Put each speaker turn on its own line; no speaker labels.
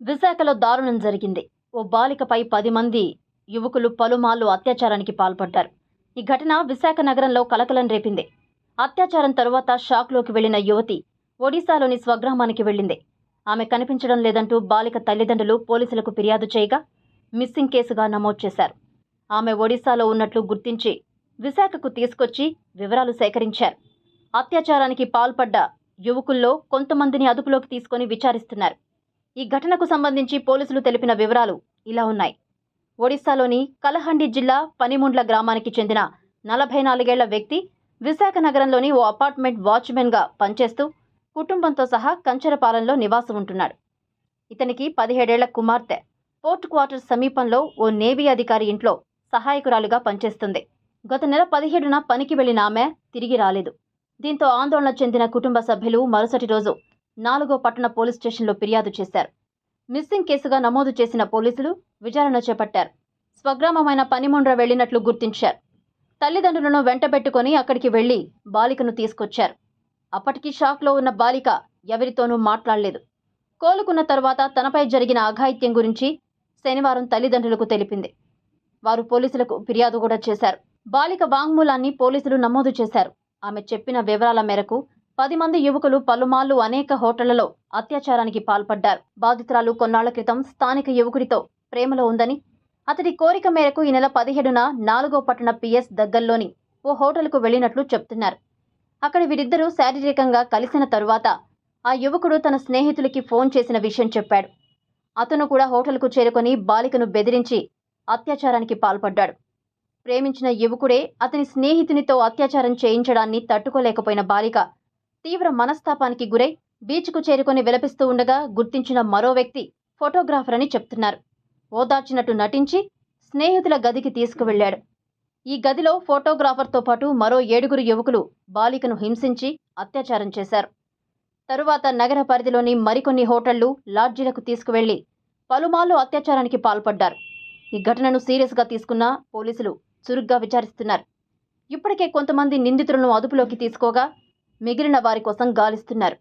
విశాఖలో దారుణం జరిగింది. ఓ బాలికపై పది మంది యువకులు పలుమార్లు అత్యాచారానికి పాల్పడ్డారు. ఈ ఘటన విశాఖ నగరంలో కలకలం రేపింది. అత్యాచారం తరువాత షాక్లోకి వెళ్ళిన యువతి ఒడిశాలోని స్వగ్రామానికి వెళ్ళింది. ఆమె కనిపించడం లేదంటూ బాలిక తల్లిదండ్రులు పోలీసులకు ఫిర్యాదు చేయగా మిస్సింగ్ కేసుగా నమోదు చేశారు. ఆమె ఒడిశాలో ఉన్నట్లు గుర్తించి విశాఖకు తీసుకొచ్చి వివరాలు సేకరించారు. అత్యాచారానికి పాల్పడ్డ యువకుల్లో కొంతమందిని అదుపులోకి తీసుకొని విచారిస్తున్నారు. ఈ ఘటనకు సంబంధించి పోలీసులు తెలిపిన వివరాలు ఇలా ఉన్నాయి. ఒడిశాలోని కలహండి జిల్లా పనిముండ్ల గ్రామానికి చెందిన నలభై నాలుగేళ్ళ వ్యక్తి విశాఖ నగరంలోని ఓ అపార్ట్మెంట్ వాచ్మెన్గా పనిచేస్తూ కుటుంబంతో సహా కంచరపాలెంలో నివాసం ఉంటున్నాడు. ఇతనికి పదిహేడేళ్ళ కుమార్తె. పోర్ట్ క్వార్టర్ సమీపంలో ఓ నేవీ అధికారి ఇంట్లో సహాయకురాలుగా పనిచేస్తుంది. గత నెల పదిహేడున పనికి వెళ్ళిన ఆమె తిరిగి రాలేదు. దీంతో ఆందోళన చెందిన కుటుంబ సభ్యులు మరుసటి రోజు నాలుగో పట్టణ పోలీస్ స్టేషన్లో ఫిర్యాదు చేశారు. మిస్సింగ్ కేసుగా నమోదు చేసిన పోలీసులు విచారణ చేపట్టారు. స్వగ్రామమైన పనిముండ్ర వెళ్ళినట్లు గుర్తించారు. తల్లిదండ్రులను వెంటబెట్టుకొని అక్కడికి వెళ్ళి బాలికను తీసుకొచ్చారు. అప్పటికి షాక్లో ఉన్న బాలిక ఎవరితోనూ మాట్లాడలేదు. కోలుకున్న తర్వాత తనపై జరిగిన అఘాయిత్యం గురించి శనివారం తల్లిదండ్రులకు తెలిపింది. వారు పోలీసులకు ఫిర్యాదు కూడా చేశారు. బాలిక వాంగ్మూలాన్ని పోలీసులు నమోదు చేశారు. ఆమె చెప్పిన వివరాల మేరకు పది మంది యువకులు పలుమార్లు అనేక హోటళ్ళలో అత్యాచారానికి పాల్పడ్డారు. బాధితురాలు కొన్నాళ్ళ క్రితం స్థానిక యువకుడితో ప్రేమలో ఉందని అతడి కోరిక మేరకు ఈ నెల పదిహేడున నాలుగో పట్టణ పిఎస్ దగ్గర్లోని ఓ హోటల్కు వెళ్ళినట్లు చెప్తున్నారు. అక్కడ వీరిద్దరూ శారీరకంగా కలిసిన తరువాత ఆ యువకుడు తన స్నేహితులకి ఫోన్ చేసిన విషయం చెప్పాడు. అతను కూడా హోటల్కు చేరుకొని బాలికను బెదిరించి అత్యాచారానికి పాల్పడ్డాడు. ప్రేమించిన యువకుడే అతని స్నేహితునితో అత్యాచారం చేయించడాన్ని తట్టుకోలేకపోయిన బాలిక తీవ్ర మనస్తాపానికి గురై బీచ్కు చేరుకొని విలపిస్తూ ఉండగా గుర్తించిన మరో వ్యక్తి ఫోటోగ్రాఫర్ అని చెప్తున్నారు. ఓదార్చినట్టు నటించి స్నేహితుల గదికి తీసుకువెళ్ళాడు ఈ గదిలో ఫోటోగ్రాఫర్తో పాటు మరో ఏడుగురు యువకులు బాలికను హింసించి అత్యాచారం చేశారు. తరువాత నగర పరిధిలోని మరికొన్ని హోటళ్ళు లాడ్జీలకు తీసుకువెళ్ళి పలుమార్లు అత్యాచారానికి పాల్పడ్డారు. ఈ ఘటనను సీరియస్గా తీసుకున్న పోలీసులు చురుగ్గా విచారిస్తున్నారు. ఇప్పటికే కొంతమంది నిందితులను అదుపులోకి తీసుకోగా మిగిలిన వారి కోసం గాలిస్తున్నారు.